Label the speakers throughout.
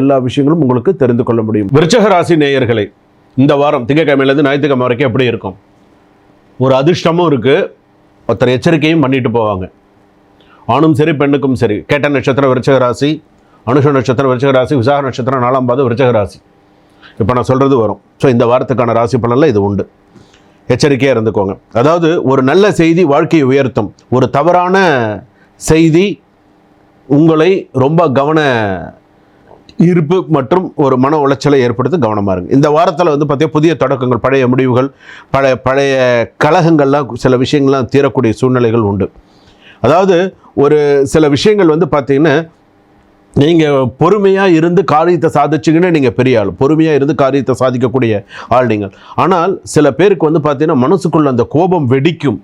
Speaker 1: எல்லா விஷயங்களும் உங்களுக்கு தெரிந்து கொள்ள முடியும். விருச்சக ராசி நேயர்களை இந்த வாரம் திங்கக்கிழமையிலேருந்து ஞாயிற்றுக்கிழமை வரைக்கும் எப்படி இருக்கும்? ஒரு அதிர்ஷ்டமும் இருக்குது ஒருத்தர் எச்சரிக்கையும் பண்ணிட்டு போவாங்க. ஆணும் சரி பெண்ணுக்கும் சரி. கேட்ட நட்சத்திரம் விருச்சக ராசி அனுஷ நட்சத்திரம் விருச்சக ராசி விசாக நட்சத்திரம் நாலாம் பாதம் விருச்சக ராசி. இப்போ நான் சொல்கிறது வரும். ஸோ இந்த வாரத்துக்கான ராசி பலனில் இது உண்டு. எச்சரிக்கையாக இருந்துக்கோங்க. அதாவது ஒரு நல்ல செய்தி வாழ்க்கையை உயர்த்தும். ஒரு தவறான செய்தி உங்களை ரொம்ப கவன இருப்பு மற்றும் ஒரு மன உளைச்சலை ஏற்படுத்த கவனமாக இருங்க. இந்த வாரத்தில் வந்து பார்த்தீங்கன்னா புதிய தொடக்கங்கள் பழைய முடிவுகள் பழைய பழைய கழகங்கள்லாம் சில விஷயங்கள்லாம் தீரக்கூடிய சூழ்நிலைகள் உண்டு. அதாவது ஒரு சில விஷயங்கள் வந்து பார்த்தீங்கன்னா நீங்கள் பொறுமையாக இருந்து காரியத்தை சாதிச்சிங்கன்னா நீங்கள் பெரிய ஆள். பொறுமையாக இருந்து காரியத்தை சாதிக்கக்கூடிய ஆள் நீங்கள். ஆனால் சில பேருக்கு வந்து பார்த்தீங்கன்னா மனசுக்குள்ள அந்த கோபம் வெடிக்கும்.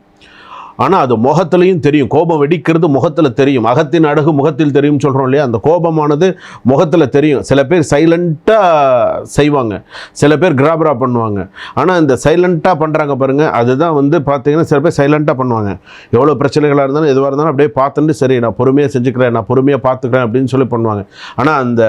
Speaker 1: ஆனால் அது முகத்துலையும் தெரியும். கோபம் வெடிக்கிறது முகத்தில் தெரியும். அகத்தின் அழகு முகத்தில் தெரியும் சொல்கிறோம் இல்லையா? அந்த கோபமானது முகத்தில் தெரியும். சில பேர் சைலண்ட்டாக செய்வாங்க. சில பேர் கிராபரா பண்ணுவாங்க. ஆனால் இந்த சைலண்ட்டாக பண்ணுறாங்க பாருங்கள் அதுதான் வந்து பார்த்தீங்கன்னா சில பேர் சைலண்ட்டாக பண்ணுவாங்க. எவ்வளோ பிரச்சனைகளாக இருந்தாலும் எதுவாக இருந்தாலும் அப்படியே பார்த்துட்டு சரி நான் பொறுமையாக செஞ்சுக்கிறேன் நான் பொறுமையாக பார்த்துக்கிறேன் அப்படின்னு சொல்லி பண்ணுவாங்க. ஆனால் அந்த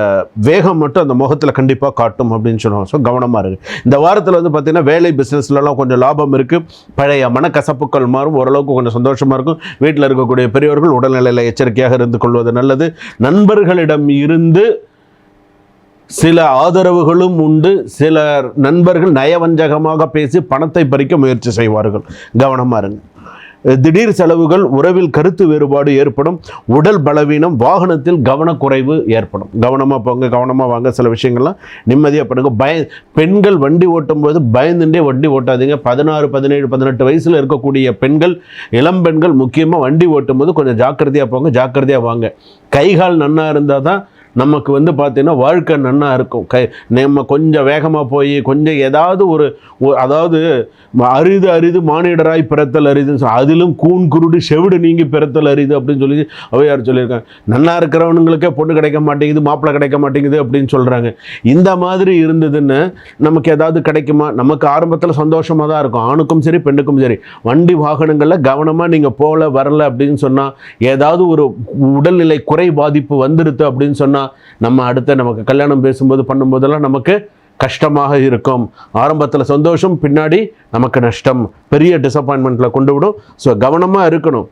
Speaker 1: வேகம் மட்டும் அந்த முகத்தில் கண்டிப்பாக காட்டும் அப்படின்னு சொல்லுவாங்க. ஸோ கவனமாக இருக்குது இந்த வாரத்தில் வந்து பார்த்தீங்கன்னா வேலை பிஸ்னஸ்லலாம் கொஞ்சம் லாபம் இருக்குது பழைய மனக்கசப்புக்கள் மாறும். ஓரளவுக்கு கொஞ்சம் சந்தோஷமாக இருக்கும். வீட்டில் இருக்கக்கூடிய பெரியவர்கள் உடல்நிலையில் எச்சரிக்கையாக இருந்து கொள்வது நல்லது. நண்பர்களிடம் இருந்து சில ஆதரவுகளும் உண்டு. சில நண்பர்கள் நயவஞ்சகமாக பேசி பணத்தை பறிக்க முயற்சி செய்வார்கள். கவனமாக இருங்க. திடீர் செலவுகள் உறவில் கருத்து வேறுபாடு ஏற்படும் உடல் பலவீனம் வாகனத்தில் கவனக்குறைவு ஏற்படும். கவனமாக போங்க கவனமாக வாங்க சில விஷயங்கள்லாம் நிம்மதியாக பண்ணுங்கள் பய பெண்கள் வண்டி ஓட்டும் போது பயந்துட்டே வண்டி ஓட்டாதீங்க. பதினாறு பதினேழு பதினெட்டு வயசில் இருக்கக்கூடிய பெண்கள் இளம் பெண்கள் முக்கியமாக வண்டி ஓட்டும் போது கொஞ்சம் ஜாக்கிரதையாக போங்க ஜாக்கிரதையாக வாங்க. கைகால் நன்னா இருந்தால் தான் நமக்கு வந்து பார்த்தீங்கன்னா வாழ்க்கை நன்னா இருக்கும். கை நம்ம கொஞ்சம் வேகமாக போய் கொஞ்சம் ஏதாவது ஒரு அதாவது அரிது அரிது மானிடராய் பிறத்தல் அரிதுன்னு சொல்லி அதிலும் கூன் குருடு செவிடு நீங்கி பிறத்தல் அரிது அப்படின்னு சொல்லி அவையார் சொல்லியிருக்காங்க. நல்லா இருக்கிறவனுங்களுக்கே பொண்ணு கிடைக்க மாட்டேங்குது மாப்பிள்ளை கிடைக்க மாட்டேங்குது அப்படின்னு சொல்கிறாங்க இந்த மாதிரி இருந்ததுன்னு நமக்கு ஏதாவது கிடைக்குமா? நமக்கு ஆரம்பத்தில் சந்தோஷமாக தான் இருக்கும். ஆணுக்கும் சரி பெண்ணுக்கும் சரி. வண்டி வாகனங்களில் கவனமாக நீங்கள் போகல வரல அப்படின்னு சொன்னால் ஏதாவது ஒரு உடல்நிலை குறை பாதிப்பு வந்துடுது அப்படின்னு சொன்னால் நம்ம அடுத்த நமக்கு கல்யாணம் பேசும்போது பண்ணும்போதெல்லாம் நமக்கு கஷ்டமாக இருக்கும். ஆரம்பத்தில் சந்தோஷம் பின்னாடி நமக்கு நஷ்டம். பெரிய டிசப்பாயின்மெண்ட்டில் கொண்டு விடும். ஸோ கவனமாக இருக்கணும்.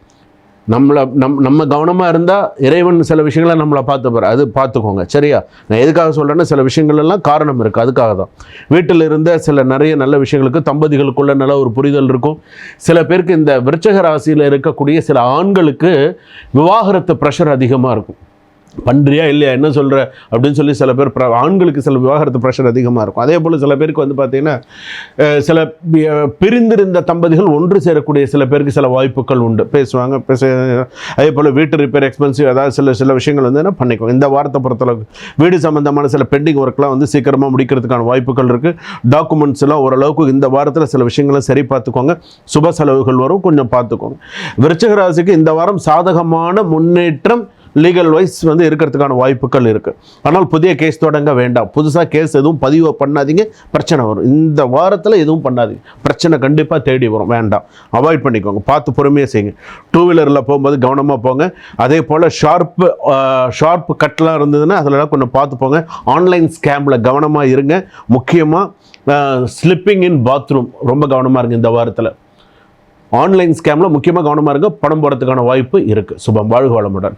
Speaker 1: நம்மளை நம் நம்ம கவனமாக இருந்தால் இறைவன் சில விஷயங்களை நம்மளை பார்த்துப்பார் அது பார்த்துக்கோங்க. சரியா? நான் எதுக்காக சொல்கிறேன்னா சில விஷயங்கள் எல்லாம் காரணம் இருக்குது அதுக்காக தான். வீட்டில் இருந்த சில நிறைய நல்ல விஷயங்களுக்கு தம்பதிகளுக்குள்ள நல்ல ஒரு புரிதல் இருக்கும். சில பேருக்கு இந்த விருச்சக ராசியில் இருக்கக்கூடிய சில ஆண்களுக்கு விவாகரத்து ப்ரெஷர் அதிகமாக இருக்கும். பண்ணுறியா இல்லையா என்ன சொல்கிற அப்படின்னு சொல்லி சில பேர் ஆண்களுக்கு சில விவாகரத்து ப்ரெஷர் அதிகமாக இருக்கும். அதே போல் சில பேருக்கு வந்து பார்த்தீங்கன்னா சில பிரிந்திருந்த தம்பதிகள் ஒன்று சேரக்கூடிய சில பேருக்கு சில வாய்ப்புகள் உண்டு. பேசுவாங்க பேச அதே போல் வீட்டு ரிப்பேர் எக்ஸ்பென்சிவ் அதாவது சில சில விஷயங்கள் வந்து என்ன பண்ணிக்குவோம் இந்த வாரத்தை பொறுத்தளவுக்கு வீடு சம்மந்தமான சில பெண்டிங் ஒர்க்லாம் வந்து சீக்கிரமாக முடிக்கிறதுக்கான வாய்ப்புகள் இருக்குது டாக்குமெண்ட்ஸ் எல்லாம் ஓரளவுக்கு இந்த வாரத்தில் சில விஷயங்களை சரி பார்த்துக்கோங்க. சுப செலவுகள் வரும் கொஞ்சம் பார்த்துக்கோங்க. விருச்சிக ராசிக்கு இந்த வாரம் சாதகமான முன்னேற்றம் லீகல் வைஸ் வந்து இருக்கிறதுக்கான வாய்ப்புகள் இருக்குது ஆனால் புதிய கேஸ் தொடங்க வேண்டாம். புதுசாக கேஸ் எதுவும் பதிவு பண்ணாதீங்க. பிரச்சனை வரும். இந்த வாரத்தில் எதுவும் பண்ணாதீங்க. பிரச்சனை கண்டிப்பாக தேடி வரும். வேண்டாம். அவாய்ட் பண்ணிக்கோங்க. பார்த்து பொறுமையாக செய்யுங்க. டூ வீலரில் போகும்போது கவனமாக போங்க. அதே போல் ஷார்ப்பு ஷார்ப் கட்லாம் இருந்ததுன்னா அதிலலாம் கொஞ்சம் பார்த்து போங்க. ஆன்லைன் ஸ்கேமில் கவனமாக இருங்க. முக்கியமாக ஸ்லிப்பிங் இன் பாத்ரூம் ரொம்ப கவனமாக இருங்க இந்த வாரத்தில். ஆன்லைன் ஸ்கேமில் முக்கியமாக கவனமாக இருங்க. பணம் போகிறதுக்கான வாய்ப்பு இருக்குது சுபம். வாழ்க வளமுடன்.